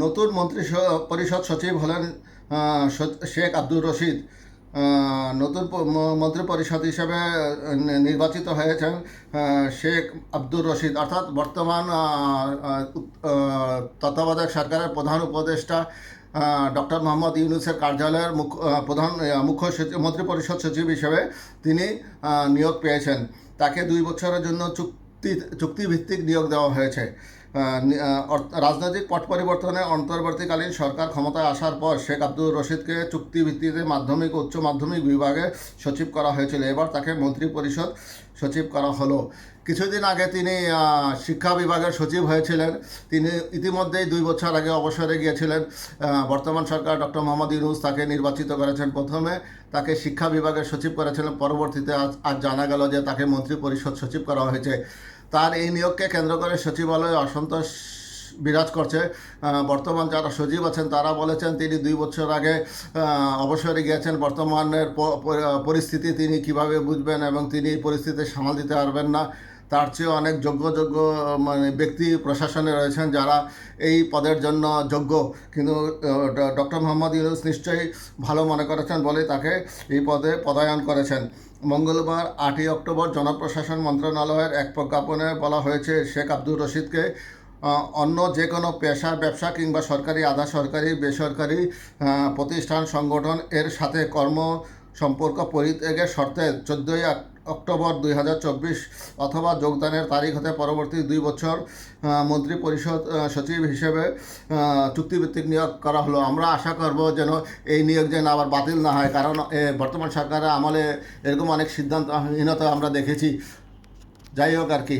নতুন মন্ত্রী পরিষদ সচিব হলেন শেখ আব্দুর রশিদ। নতুন মন্ত্রী পরিষদ হিসেবে নির্বাচিত হয়েছেন শেখ আব্দুর রশিদ। অর্থাৎ বর্তমান তত্ত্বাবধায়ক সরকারের প্রধান উপদেষ্টা ডক্টর মোহাম্মদ ইউনুসের কার্যালয়ের মুখ্য প্রধান মুখ্য সচিব মন্ত্রী পরিষদ সচিব হিসেবে তিনি নিয়োগ পেয়েছেন। তাকে দুই বছরের জন্য চুক্তি, চুক্তিভিত্তিক নিয়োগ দেওয়া হয়েছে। রাজনৈতিক পট পরিবর্তনে অন্তর্বর্তীকালীন সরকার ক্ষমতায় আসার পর শেখ আব্দুর রশিদকে চুক্তিভিত্তিতে মাধ্যমিক, উচ্চ মাধ্যমিক বিভাগে সচিব করা হয়েছিল। এবার তাকে মন্ত্রী পরিষদ সচিব করা হলো। কিছুদিন আগে তিনি শিক্ষা বিভাগের সচিব হয়েছিলেন। তিনি ইতিমধ্যেই দুই বছর আগে অবসরে গিয়েছিলেন। বর্তমান সরকার ডক্টর মোহাম্মদ ইউনুস তাকে নির্বাচিত করেছেন। প্রথমে তাকে শিক্ষা বিভাগের সচিব করেছিলেন। পরবর্তীতে আজ জানা গেল যে তাকে মন্ত্রী পরিষদ সচিব করা হয়েছে। তার এই নিয়োগকে কেন্দ্র করে সচিবালয়ে অসন্তোষ বিরাজ করছে। বর্তমান যারা সচিব আছেন, তারা বলেছেন তিনি দুই বছর আগে অবসরে গিয়েছেন। বর্তমানের পরিস্থিতি তিনি কীভাবে বুঝবেন এবং তিনি পরিস্থিতি সামাল দিতে পারবেন না? তার চেয়ে অনেক যোগ্য যোগ্য মানে ব্যক্তি প্রশাসনে রয়েছেন যারা এই পদের জন্য যোগ্য। কিন্তু ডক্টর মোহাম্মদ ইউনুস নিশ্চয়ই ভালো মনে করেছেন বলে তাকে এই পদে পদায়ন করেছেন। মঙ্গলবার আটই অক্টোবর জনপ্রশাসন মন্ত্রণালয়ের এক প্রজ্ঞাপনে বলা হয়েছে, শেখ আব্দুর রশিদকে অন্য যে কোনো পেশা, ব্যবসা কিংবা সরকারি, আধা সরকারি, বেসরকারি প্রতিষ্ঠান, সংগঠন এর সাথে কর্ম সম্পর্ক পরিত্যাগের শর্তে চোদ্দোই অক্টোবর দুই হাজার চব্বিশ অথবা যোগদানের তারিখ হতে পরবর্তী দুই বছর মন্ত্রী পরিষদ সচিব হিসেবে চুক্তিভিত্তিক নিয়োগ করা হলো। আমরা আশা করব যেন এই নিয়োগ যেন আবার বাতিল না হয়, কারণ বর্তমান সরকারের আমলে এরকম অনেক সিদ্ধান্তহীনতা আমরা দেখেছি। যাই হোক আর কি।